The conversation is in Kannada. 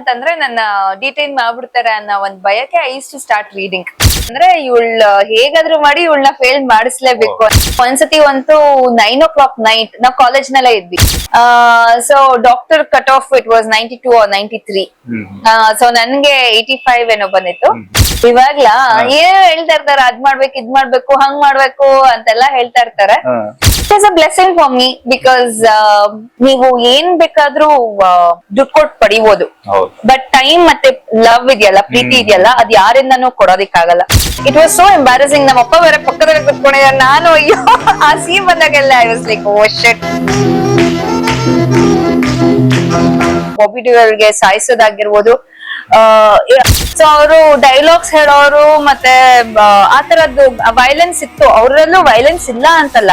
ಅಂತಂದ್ರೆ ನನ್ನ ಡಿಟೈನ್ ಮಾಡ್ಬಿಡ್ತಾರೆ ಅನ್ನೋ ಒಂದ್ ಭಯಕ್ಕೆ ಐ ಟು ಸ್ಟಾರ್ಟ್ ರೀಡಿಂಗ್ ಅಂದ್ರೆ ಇವಳ ಹೇಗಾದ್ರೂ ಮಾಡಿ ಇವಳನ್ನ ಫೇಲ್ ಮಾಡಿಸ್ಲೇಬೇಕು. ಒಂದ್ಸತಿ ಅಂತೂ ನೈನ್ ಓ ಕ್ಲಾಕ್ ನೈಟ್ ನಾವ್ ಕಾಲೇಜ್ ನಲ್ಲೇ ಇದ್ವಿ. So doctor cut off it was ninety two ninety three so ನನ್ಗೆ ಏಯ್ಟಿ ಫೈವ್ ಏನೋ ಬಂದಿತ್ತು. ಇವಾಗ್ಲಾ ಏನ್ ಹೇಳ್ತಾ ಇರ್ತಾರೆ ಅದ್ ಮಾಡ್ಬೇಕು ಇದ್ ಮಾಡ್ಬೇಕು ಹಂಗ್ ಮಾಡ್ಬೇಕು ಅಂತೆಲ್ಲ ಹೇಳ್ತಾ ಇರ್ತಾರೆ. It's a blessing for me because ನೀವು ಏನ್ ಬೇಕಾದ್ರೂ ದುಡ್ಡು ಕೊಟ್ಟು ಪಡಿಬಹುದು ಹೌದು. ಬಟ್ ಟೈಮ್ ಮತ್ತೆ ಲವ್ ಇದೆಯಲ್ಲ ಪ್ರೀತಿ ಇದೆಯಲ್ಲ ಅದ್ ಯಾರಿಂದನೂ ಕೊಡೋದಿಕ್ಕಾಗಲ್ಲ. ಇಟ್ ವಾಸ್ ಸೋ ಎಂಬಾರಸಿಂಗ್ ನಮ್ಮ ಅಪ್ಪ ಬೇರೆ ಪಕ್ಕದಲ್ಲಿ ಕುತ್ಕೊಂಡಿದ್ದಾರೆ ನಾನು ಅಯ್ಯೋ ಆ ಸೀನ್ ಬಂದಾಗೆಲ್ಲ I was like oh shit Bobby ಸಾಯಿಸೋದಾಗಿರ್ಬೋದು. So ಅವರು ಡೈಲಾಗ್ಸ್ ಹೇಳೋರು ಮತ್ತೆ ಆ ತರದ್ದು ವೈಲೆನ್ಸ್ ಇತ್ತು. ಅವರಲ್ಲೂ ವೈಲೆನ್ಸ್ ಇಲ್ಲ ಅಂತಲ್ಲ.